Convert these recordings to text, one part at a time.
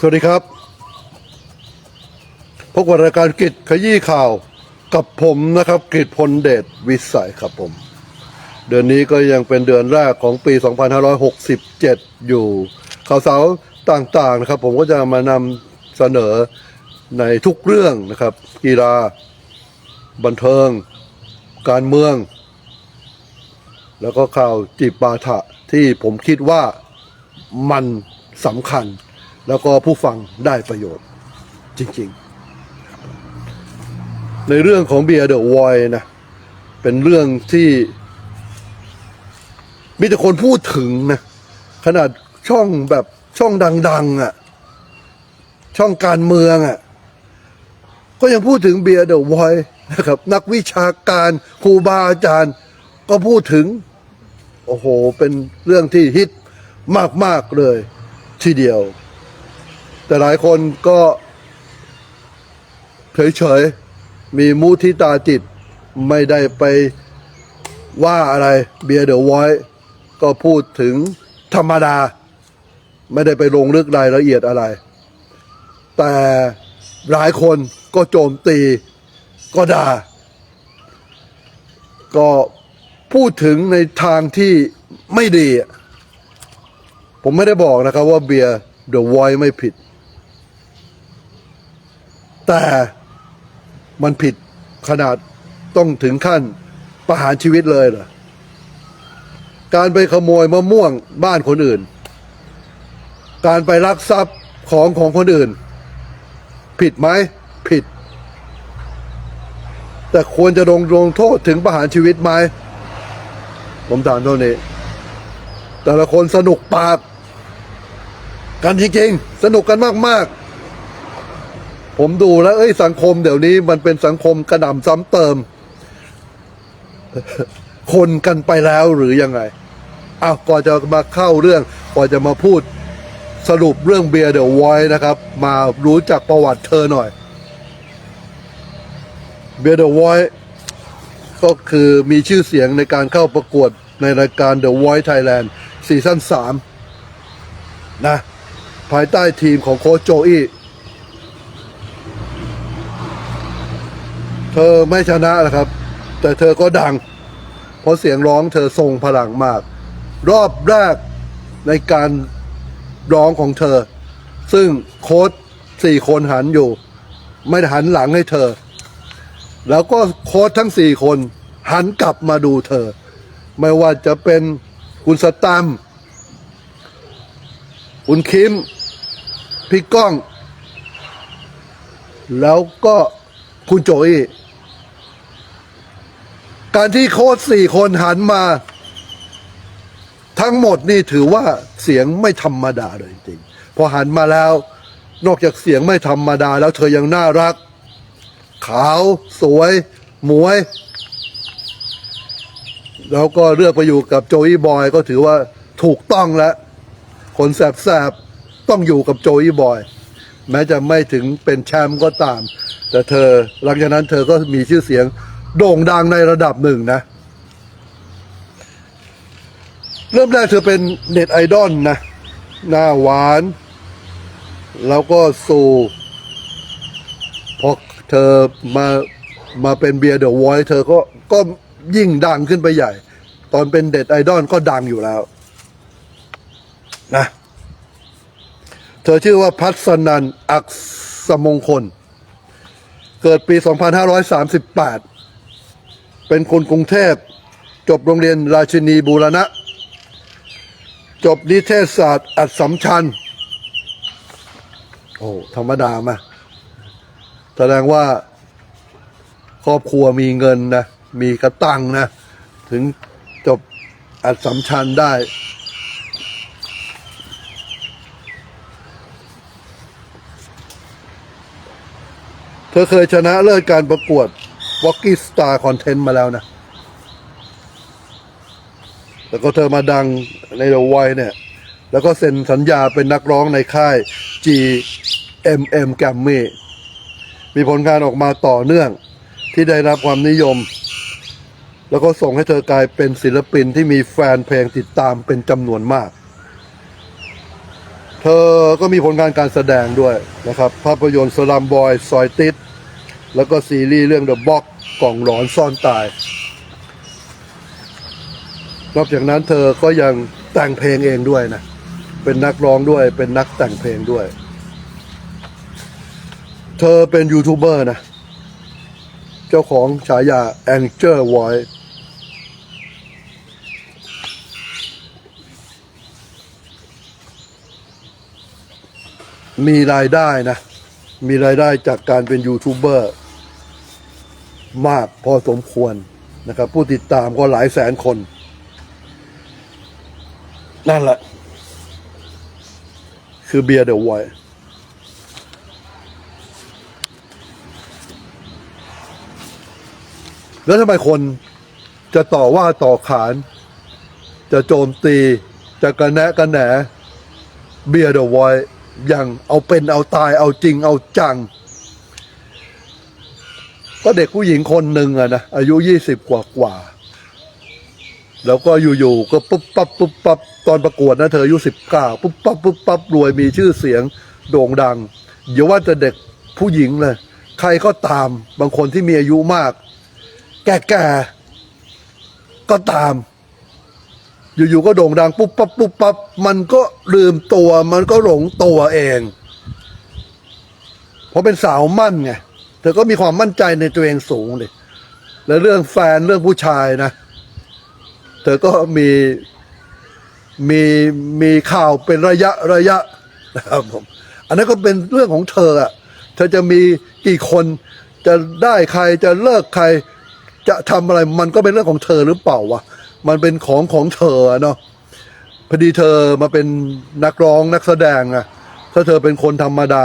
สวัสดีครับ พบกับรายการกิจขยี้ข่าวกับผมนะครับกิจพลเดชวิสัยครับผม เดือนนี้ก็ยังเป็นเดือนแรกของปี 2567 อยู่ ข่าวสารต่างๆนะครับ ผมก็จะมานำเสนอในทุกเรื่องนะครับ กีฬา บันเทิง การเมือง แล้วก็ข่าวจีบปาถะที่ผมคิดว่ามันสำคัญ แล้วก็ผู้ฟังได้ประโยชน์จริง ๆ ในเรื่องของเบียร์เดอะวอยนะ เป็นเรื่องที่มีแต่คนพูดถึงนะ ขนาดช่องแบบช่องดัง ๆอะ ช่องการเมืองอะ ก็ยังพูดถึงเบียร์เดอะวอยนะครับ นักวิชาการครูบาอาจารย์ก็พูดถึง โอ้โห เป็นเรื่องที่ฮิตมาก ๆ เลยทีเดียว แต่หลายคนก็เฉยๆ มีมุทิตาจิต ไม่ได้ไปว่าอะไรเบียร์เดอะไวท์ก็พูดถึงธรรมดา ไม่ได้ไปลงลึกรายละเอียดอะไร แต่หลายคนก็โจมตีก็ด่า ก็พูดถึงในทางที่ไม่ดี ผมไม่ได้บอกนะครับว่าเบียร์เดอะไวท์ไม่ผิด แต่มันผิดขนาดต้องถึงขั้นประหารชีวิตเลยเหรอการไปขโมยมะม่วงบ้านคนอื่น การไปลักทรัพย์ของของคนอื่น ผิดไหมผิด แต่ควรจะลงลงโทษถึงประหารชีวิตไหมผมถามเท่านี้ แต่ละคนสนุกปาก กันจริงๆ สนุกกันมากๆ ผมดูแล้วเอ้ยสังคมเดี๋ยวนี้มันเป็นสังคมกระหน่ำซ้ำเติม คนกันไปแล้วหรือยังไงอ้าวก่อนจะมาเข้าเรื่องก่อนจะมาพูดสรุปเรื่องเบียร์เดอะไวท์นะครับ มารู้จักประวัติเธอหน่อยเบียร์เดอะไวท์ก็คือมีชื่อเสียงในการเข้าประกวดในรายการ The Voice Thailand ซีซั่น3นะ ภายใต้ทีมของโค้ชโจอี้ เธอไม่ชนะนะครับ แต่เธอก็ดัง เพราะเสียงร้องเธอทรงพลังมาก รอบแรกในการร้องของเธอ ซึ่งโค้ชสี่คนหันอยู่ ไม่หันหลังให้เธอ แล้วก็โค้ชทั้งสี่คนหันกลับมาดูเธอ ไม่ว่าจะเป็นคุณสตัมคุณคิม พี่ก้อง แล้วก็ คุณโจอี้การที่โค้ชสี่คนหันมา ทั้งหมดนี่ถือว่าเสียงไม่ธรรมดาเลยจริงๆพอหันมาแล้ว นอกจากเสียงไม่ธรรมดาแล้วเธอยังน่ารัก ขาวสวยหมวย แล้วก็เลือกไปอยู่กับโจอี้บอยก็ถือว่าถูกต้องแล้ว คนแสบๆต้องอยู่กับโจอี้บอย แม้จะไม่ถึงเป็นแชมป์ก็ตาม แต่เธอหลังจากนั้นเธอก็มีชื่อเสียงโด่งดังในระดับหนึ่งนะ เริ่มแรกเธอเป็นเน็ตไอดอลนะ หน้าหวาน แล้วก็สู่พอเธอมามาเป็นเบียร์เดอะวท์เธอก็ก็ยิ่งดังขึ้นไปใหญ่ ตอนเป็นเด็ดไอดอลก็ดังอยู่แล้วนะ เธอชื่อว่าพัศนันอักษมงคล เกิดปี 2538 เป็นคนกรุงเทพ จบโรงเรียนราชินีบูรณะ จบนิเทศศาสตร์อัดสำชัญโอ้ธรรมดามาแสดงว่าครอบครัวมีเงินนะ มีกระตังนะ ถึงจบอัดสำชัญได้ อเคยชนะเลิศการประกวด w a l k i Star Content มาแล้วนะ แล้วก็เธอมาดังในเดอะไวเนี่ย แล้วก็เซ็นสัญญาเป็นนักร้องในค่าย GMM g r a m m y มีผลงานออกมาต่อเนื่องที่ได้รับความนิยม แล้วก็ส่งให้เธอกลายเป็นศิลปินที่มีแฟนเพลงติดตามเป็นจำนวนมาก เธอก็มีผลงานการแสดงด้วยนะครับ ภาพยนตร์สลัมบอยซอยติด แล้วก็ซีรีส์เรื่อง The Box กล่องหลอนซ่อนตาย นอกจากนั้นเธอก็ยังแต่งเพลงเองด้วยนะ เป็นนักร้องด้วย เป็นนักแต่งเพลงด้วย เธอเป็นยูทูบเบอร์นะ เจ้าของฉายา Angel Voice มีรายได้นะ มีรายได้จากการเป็นยูทูบเบอร์มากพอสมควรนะครับ ผู้ติดตามก็หลายแสนคน นั่นแหละ คือเบียร์เดอะไวแล้วทำไมคนจะต่อว่าต่อขาน จะโจมตี จะกระแนะกระแหนเบียร์เดอะไว อย่างเอาเป็นเอาตายเอาจริงเอาจัง ก็เด็กผู้หญิงคนหนึ่งอะนะอายุยี่สิบกว่ากว่า แล้วก็อยู่ๆก็ปุ๊บปั๊บปุ๊บปั๊บตอนประกวดนะเธออายุสิบเก้าปุ๊บปั๊บปุ๊บปั๊บรวยมีชื่อเสียงโด่งดังอย่าว่าแต่เด็กผู้หญิงเลยใครก็ตามบางคนที่มีอายุมาก แก่ๆก็ตาม อยู่ๆก็โด่งดังปุ๊บปั๊บปุ๊บปั๊บมันก็ลืมตัว มันก็หลงตัวเอง เพราะเป็นสาวมั่นไงเธอก็มีความมั่นใจในตัวเองสูงเลยแล้วเรื่องแฟนเรื่องผู้ชายนะเธอก็มีมีมีข่าวเป็นระยะระยะนะครับผมอันนั้นก็เป็นเรื่องของเธออะเธอจะมีกี่คนจะได้ใครจะเลิกใครจะทำอะไรมันก็เป็นเรื่องของเธอหรือเปล่าวะ มันเป็นของของเธอเนาะพอดีเธอมาเป็นนักร้องนักแสดงอะถ้าเธอเป็นคนธรรมดา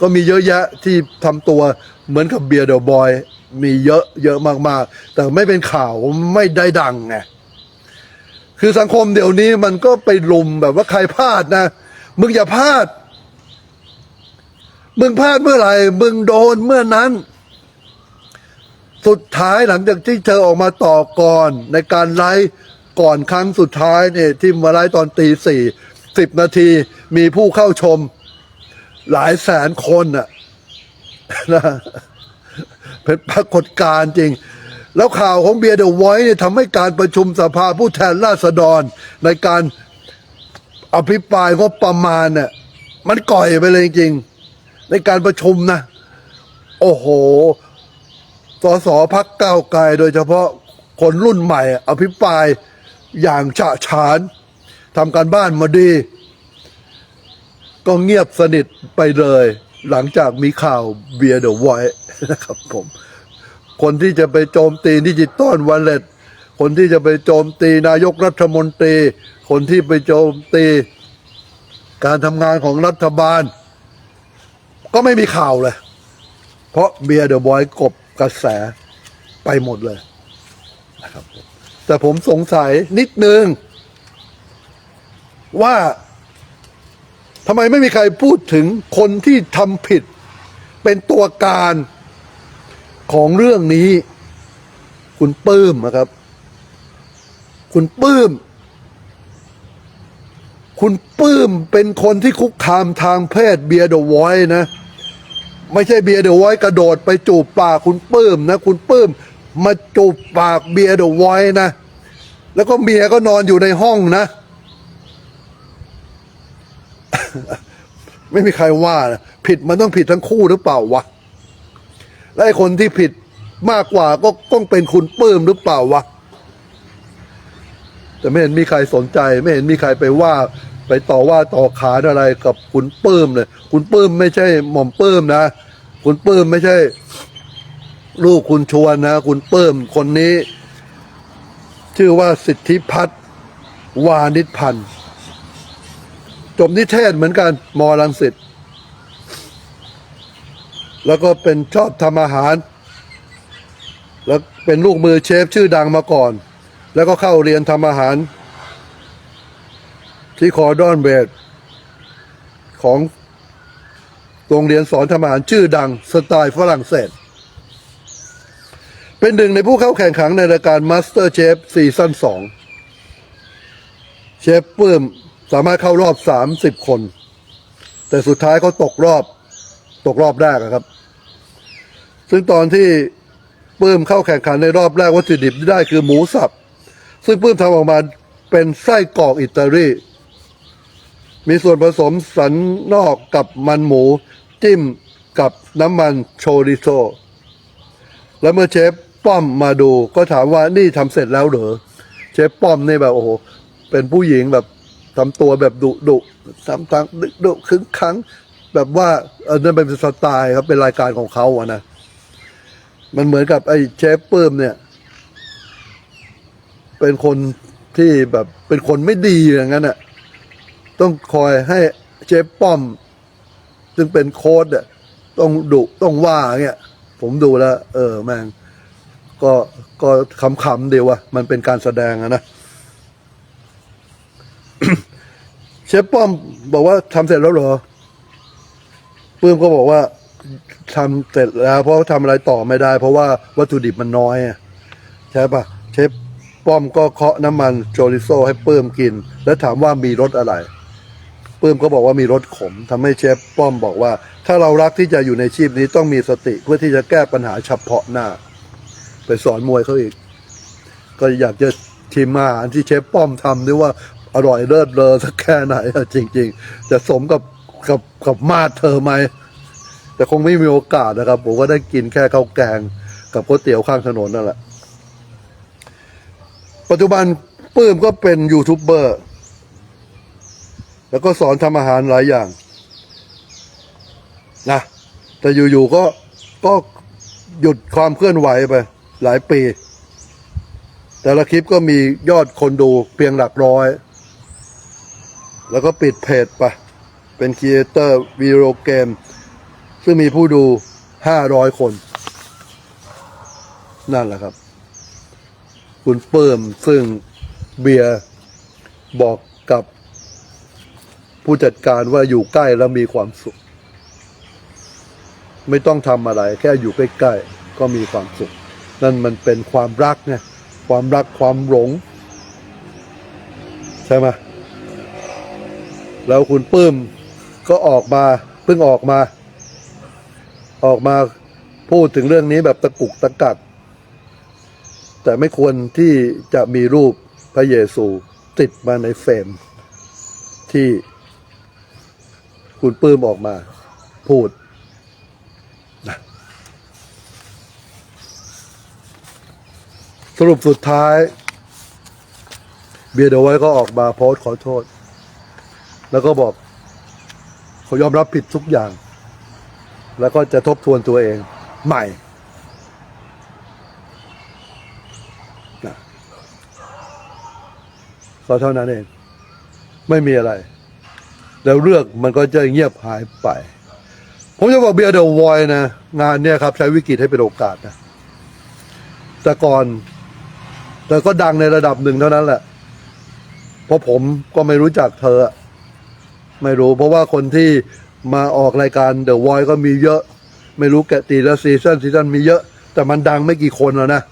ก็มีเยอะแยะที่ทำตัวเหมือนกับเบียร์เดอะบอย มีเยอะเยอะมากๆ แต่ไม่เป็นข่าวไม่ได้ดังไงคือสังคมเดี๋ยวนี้มันก็ไปลุมแบบว่าใครพลาดนะ มึงอย่าพลาด มึงพลาดเมื่อไหร่ มึงโดนเมื่อนั้น สุดท้ายหลังจากที่เธอออกมาต่อก่อนในการไลฟ์ก่อนครั้งสุดท้ายเนี่ยที่มาไลฟ์ตอนตีสี่สิบนาทีมีผู้เข้าชม หลายแสนคนน่ะนะเป็นปรากฏการณ์จริง แล้วข่าวของเบียร์เดอะไวท์เนี่ยทำให้การประชุมสภาผู้แทนราษฎร ในการอภิปรายงบประมาณเนี่ยมันก่อยไปเลยจริง ในการประชุมนะ โอ้โห สสพักเก้าวไกลโดยเฉพาะคนรุ่นใหม่ อภิปรายอย่างฉะฉานทำการบ้านมาดี ก็เงียบสนิทไปเลย หลังจากมีข่าวเบียร์เดอะไวท์นะครับผม คนที่จะไปโจมตีดิจิตอลวอลเล็ตคนที่จะไปโจมตีนายกรัฐมนตรี คนที่ไปโจมตี การทำงานของรัฐบาล ก็ไม่มีข่าวเลย เพราะเบียร์เดอะบอยกบ กระแสไปหมดเลยนะครับ แต่ผมสงสัยนิดนึง ว่าทำไมไม่มีใครพูดถึงคนที่ทำผิด เป็นตัวการของเรื่องนี้ คุณปื้มนะครับ คุณปื้ม คุณปื้มเป็นคนที่คุกคามทางเพศเบียร์เดอะไวท์นะ ไม่ใช่เบียร์เดอะไวท์กระโดดไปจูบปากคุณปื้มนะ คุณปื้ม มาจูบปากเบียร์เดอะไวท์นะ แล้วก็เมียก็นอนอยู่ในห้องนะ ไม่มีใครว่านะผิดมันต้องผิดทั้งคู่หรือเปล่าวะและไอ้คนที่ผิดมากกว่าก็ต้องเป็นคุณปื้มหรือเปล่าวะแต่ไม่เห็นมีใครสนใจ ไม่เห็นมีใครไปว่า ไปต่อว่าต่อขานอะไรกับคุณปื้มเลย คุณปื้มไม่ใช่หม่อมปื้มนะ คุณปื้มไม่ใช่ ลูกคุณชวนนะ คุณปื้มคนนี้ ชื่อว่าสิทธิพัฒน์วานิชพันธ์จบนิเทศเหมือนกันมอลังสิตแล้วก็เป็นชอบทำอาหาร แล้วเป็นลูกมือเชฟชื่อดังมาก่อน แล้วก็เข้าเรียนทำอาหาร ที่คอร์ดอนเบดของ โรงเรียนสอนทำอาหารชื่อดังสไตล์ฝรั่งเศส เป็นหนึ่งในผู้เข้าแข่งขันในรายการ Master Chef ซีซั่น2เชฟปื้มสามารถเข้ารอบ 30 คน แต่สุดท้ายเขาตกรอบตกรอบแรกครับ ซึ่งตอนที่ปื้มเข้าแข่งขันในรอบแรกวัตถุดิบที่ได้คือหมูสับ ซึ่งปื้มทำออกมาเป็นไส้กรอกอิตาลีมีส่วนผสมสันนอกกับมันหมู จิ้มกับน้ำมันโชริโซ แล้วเมื่อเชฟป้อมมาดูก็ถามว่านี่ทำเสร็จแล้วเหรอ เชฟป้อมนี่แบบโอ้โห เป็นผู้หญิงแบบทำตัวแบบดุดุทำทางดุดุคึ้งคังแบบว่าเออนั่นเป็นสไตล์ครับเป็นรายการของเขาอะนะ มันเหมือนกับไอ้เชฟปื้มเนี่ย เป็นคนที่แบบเป็นคนไม่ดีอย่างนั้นอะต้องคอยให้เชฟป้อม ซึ่งเป็นโค้ดอะต้องดุต้องว่าเงี้ยผมดูแล้ว เออแม่งก็ก็ขำๆเดียววะมันเป็นการแสดงอะนะเชฟป้อมบอกว่าทำเสร็จแล้วเหรอปื้มก็บอกว่าทำเสร็จแล้ว เพราะทำอะไรต่อไม่ได้ เพราะว่าวัตถุดิบมันน้อยอะใช่ปะเชฟป้อมก็เคาะน้ำมันโจริโซให้ปื้มกิน แล้วถามว่ามีรสอะไร ปื้มก็บอกว่ามีรสขมทำให้เชฟป้อมบอกว่า ถ้าเรารักที่จะอยู่ในชีพนี้ต้องมีสติเพื่อที่จะแก้ปัญหาเฉพาะหน้า ไปสอนมวยเขาอีก ก็อยากจะชิมอาหารที่เชฟป้อมทำด้วยว่าอร่อยเลิศเลอสักแค่ไหนจริง ๆ จะสมกับกับกับมาดเธอไหมแต่คงไม่มีโอกาสนะครับ ผมก็ได้กินแค่ข้าวแกงกับก๋วยเตี๋ยวข้างถนนนั่นแหละ ปัจจุบันปื้มก็เป็นยูทูบเบอร์ แล้วก็สอนทำอาหารหลายอย่างนะแต่อยู่ๆก็ก็หยุดความเคลื่อนไหวไป หลายปี แต่ละคลิปก็มียอดคนดูเพียงหลักร้อย แล้วก็ปิดเพจไป เป็นครีเอเตอร์วีโอเกม ซึ่งมีผู้ดูห้าร้อยคน นั่นแหละครับ คุณเปิ่มซึ่งเบียร์บอกกับ ผู้จัดการว่าอยู่ใกล้แล้วมีความสุข ไม่ต้องทำอะไร แค่อยู่ใกล้ๆก็มีความสุข นั่นมันเป็นความรักไงความรักความหลง ใช่ไหมแล้วคุณปื้มก็ออกมาเพิ่งออกมา ออกมาพูดถึงเรื่องนี้แบบตะกุกตะกัก แต่ไม่ควรที่จะมีรูปพระเยซูติดมาในเฟรมที่ คุณปื้มออกมา พูดสรุปสุดท้าย เบียร์เดอะไว้ก็ออกมาโพสขอโทษ แล้วก็บอกเขายอมรับผิดทุกอย่าง แล้วก็จะทบทวนตัวเองใหม่ก็เท่านั้นเอง ไม่มีอะไร แล้วเรื่องมันก็จะเงียบหายไป ผมจะบอกเบียร์เดอะวอยนะ งานเนี่ยครับ ใช้วิกฤตให้เป็นโอกาสนะ แต่ก่อน แต่ก็ดังในระดับหนึ่งเท่านั้นแหละ เพราะผมก็ไม่รู้จักเธอ ไม่รู้ เพราะว่าคนที่มาออกรายการ The Voice ก็มีเยอะ ไม่รู้แกตีละซีซันซีซันมีเยอะ แต่มันดังไม่กี่คนแล้วนะ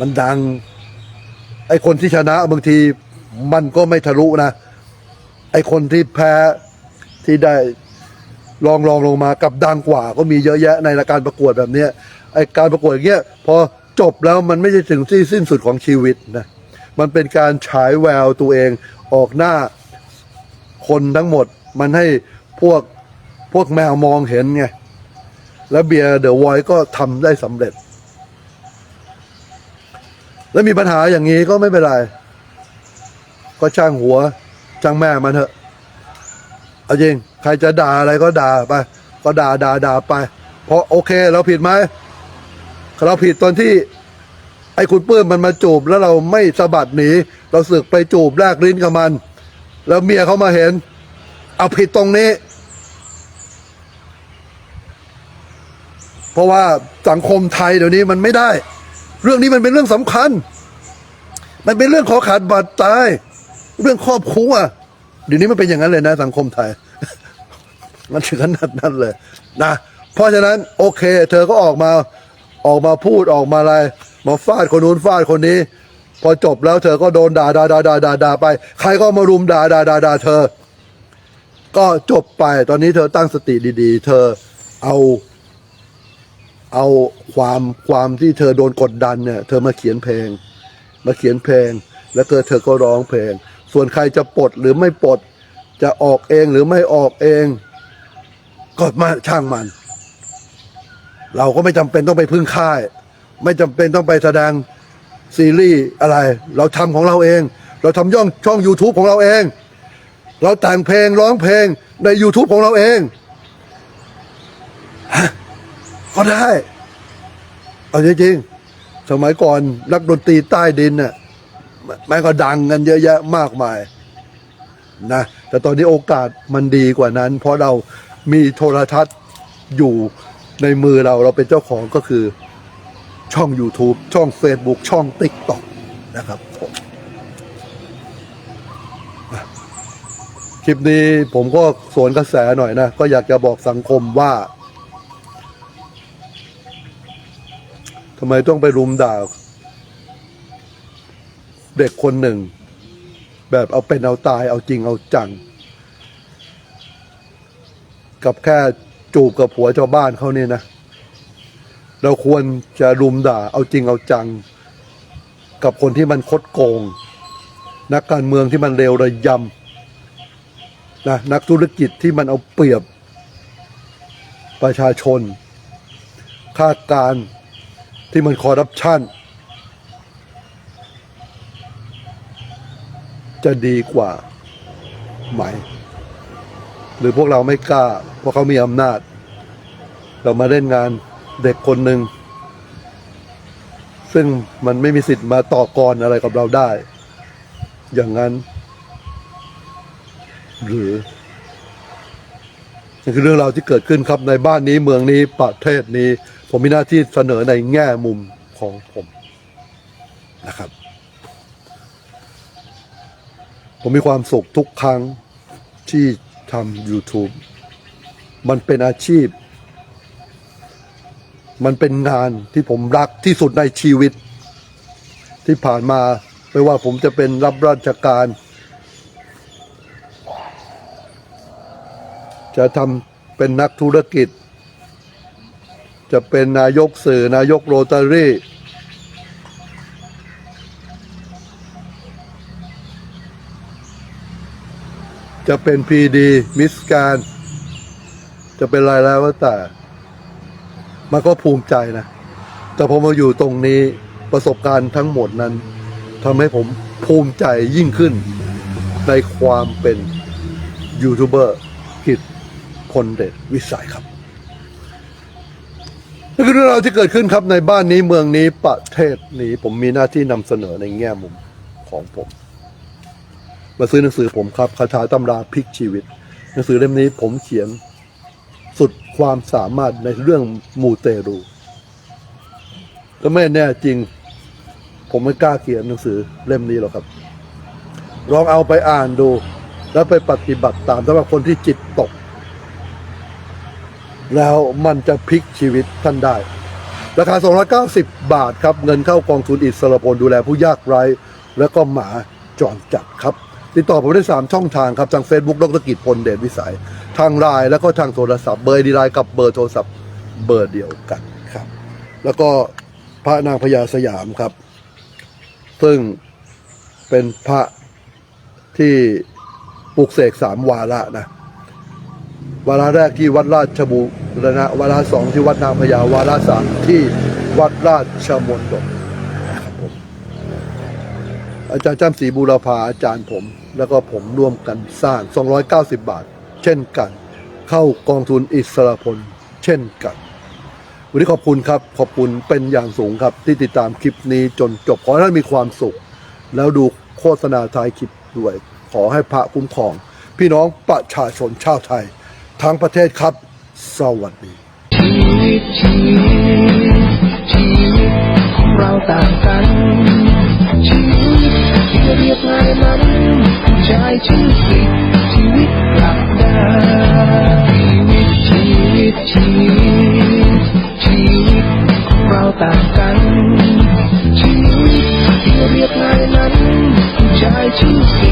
มันดัง ไอคนที่ชนะบางทีมันก็ไม่ทะลุนะ ไอคนที่แพ้ที่ได้ลองลองลงมากับดังกว่าก็มีเยอะแยะในรายการประกวดแบบเนี้ยไอการประกวดอย่างเงี้ยพอจบแล้วมันไม่ใช่ถึงที่สิ้นสุดของชีวิตนะมันเป็นการฉายแววตัวเองออกหน้าคนทั้งหมด มันให้พวกพวกแมวมองเห็นไง แล้วเบียร์เดอะไวก็ทำได้สำเร็จ แล้วมีปัญหาอย่างนี้ก็ไม่เป็นไร ก็ช่างหัว ช่างแม่มันเถอะเอาจริงใครจะด่าอะไรก็ด่าไป ก็ด่าด่าด่าไป เพราะโอเคเราผิดไหมเราผิดตอนที่ ไอ้คุณปื้มมันมาจูบแล้วเราไม่สะบัดหนี เราสึกไปจูบแลกลิ้นกับมัน แล้วเมียเขามาเห็น เอาผิดตรงนี้ เพราะว่าสังคมไทยเดี๋ยวนี้มันไม่ได้ เรื่องนี้มันเป็นเรื่องสำคัญ มันเป็นเรื่องขอขาดบาดตาย เรื่องครอบครัวเดี๋ยวนี้มันเป็นอย่างนั้นเลยนะ สังคมไทย มันถึงขนาดนั้นเลยนะเพราะฉะนั้นโอเค เธอก็ออกมาออกมาพูดออกมาอะไรมาฟาดคนนู้นฟาดคนนี้ พอจบแล้วเธอก็โดนด่าด่าด่าด่าด่าด่าไป ใครก็มารุมด่าด่าด่าด่าเธอ ก็จบไปตอนนี้เธอตั้งสติดีๆ เธอเอา เอาความความที่เธอโดนกดดันเนี่ย เธอมาเขียนเพลง มาเขียนเพลง แล้วเธอเธอก็ร้องเพลง ส่วนใครจะปลดหรือไม่ปลด จะออกเองหรือไม่ออกเอง ก็มาช่างมัน เราก็ไม่จำเป็นต้องไปพึ่งค่าย ไม่จำเป็นต้องไปแสดงซีรีส์อะไร เราทำของเราเอง เราทำย่องช่อง YouTube ของเราเอง เราแต่งเพลงร้องเพลงใน YouTube ของเราเองก็ได้ เอาจริงๆ สมัยก่อนนักดนตรีใต้ดินน่ะ แม่งก็ดังกันเยอะแยะมากมายนะแต่ตอนนี้โอกาสมันดีกว่านั้น เพราะเรามีโทรทัศน์อยู่ในมือเราเราเป็นเจ้าของก็คือช่อง YouTube ช่อง Facebook ช่อง TikTok นะครับผมคลิปนี้ผมก็สวนกระแสหน่อยนะ ก็อยากจะบอกสังคมว่าทำไมต้องไปรุมด่า เด็กคนหนึ่ง แบบเอาเป็นเอาตายเอาจริงเอาจัง กับแค่จูบกับผัวชาวบ้านเขาเนี่ยนะ เราควรจะรุมด่าเอาจริงเอาจัง กับคนที่มันคดโกง นักการเมืองที่มันเลวระยำนะนักธุรกิจที่มันเอาเปรียบ ประชาชนข้าการที่มันคอร์รัปชัน จะดีกว่าไหม หรือพวกเราไม่กล้า เพราะเขามีอำนาจ เรามาเล่นงานเด็กคนหนึ่ง ซึ่งมันไม่มีสิทธิ์มาต่อกรอะไรกับเราได้ อย่างนั้น หรือนี่คือเรื่องราวที่เกิดขึ้นครับในบ้านนี้เมืองนี้ประเทศนี้ ผมมีหน้าที่เสนอในแง่มุมของผมนะครับ ผมมีความสุขทุกครั้งที่ทำ YouTube มันเป็นอาชีพ มันเป็นงานที่ผมรักที่สุดในชีวิต ที่ผ่านมาไม่ว่าผมจะเป็นรับราชการ จะทำเป็นนักธุรกิจ จะเป็นนายกสื่อนายกโรตารี่ จะเป็นพีดีมิสการ จะเป็นอะไรแล้วแต่ มันก็ภูมิใจนะ แต่พอมาอยู่ตรงนี้ประสบการณ์ทั้งหมดนั้นทำให้ผมภูมิใจยิ่งขึ้น ในความเป็นยูทูบเบอร์กิจพลเดชวิสัยครับนี่คือเรื่องราวที่เกิดขึ้นครับในบ้านนี้เมืองนี้ประเทศนี้ผมมีหน้าที่นำเสนอในแง่มุมของผม มาซื้อหนังสือผมครับคาถาตำราพลิกชีวิต หนังสือเล่มนี้ผมเขียนสุดความสามารถในเรื่องมูเตรูก็ไม่แน่จริง ผมไม่กล้าเขียนหนังสือเล่มนี้หรอกครับ ลองเอาไปอ่านดู แล้วไปปฏิบัติตามสำหรับคนที่จิตตก แล้วมันจะพลิกชีวิตท่านได้ ราคา 290 บาทครับ เงินเข้ากองทุนอิสระพลดูแลผู้ยากไร้ แล้วก็หมาจรจัดครับ ติดต่อผมได้ 3 ช่องทางครับ ทาง Facebook ดรกิจพลเดชวิสัย ทางไลน์แล้วก็ทางโทรศัพท์เบอร์ดีไลน์กับเบอร์โทรศัพท์เบอร์เดียวกันครับ แล้วก็พระนางพญาสยามครับ ซึ่งเป็นพระที่ปลุกเสกสามวาระนะวาระแรกที่วัดราชบุรณะวาระสองที่วัดนางพญาวาระสามที่วัดราชมนดลนะครับผมอาจารย์จ้ำศรีบูรพาอาจารย์ผม แล้วก็ผมร่วมกันสร้าง 290 บาท เช่นกัน เข้ากองทุนอิสระพล เช่นกัน วันนี้ขอบคุณครับ ขอบคุณเป็นอย่างสูงครับ ที่ติดตามคลิปนี้จนจบ ขอให้ท่านมีความสุข แล้วดูโฆษณาท้ายคลิปด้วย ขอให้พระคุ้มครอง พี่น้องประชาชนชาวไทย ทั้งประเทศครับ สวัสดีชีวิตชีวิตชีวิตของเราต่างกันชีวิตที่เรียบง่ายนั้น ใจชื่อสิชีวิตกลับได้ชีวิตชีวิตชีวิตชีวิตของเราต่างกัน ชีวิตที่เรียบง่ายนั้นผู้ชายชื่อสิ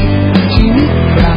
ชีวิตกลับ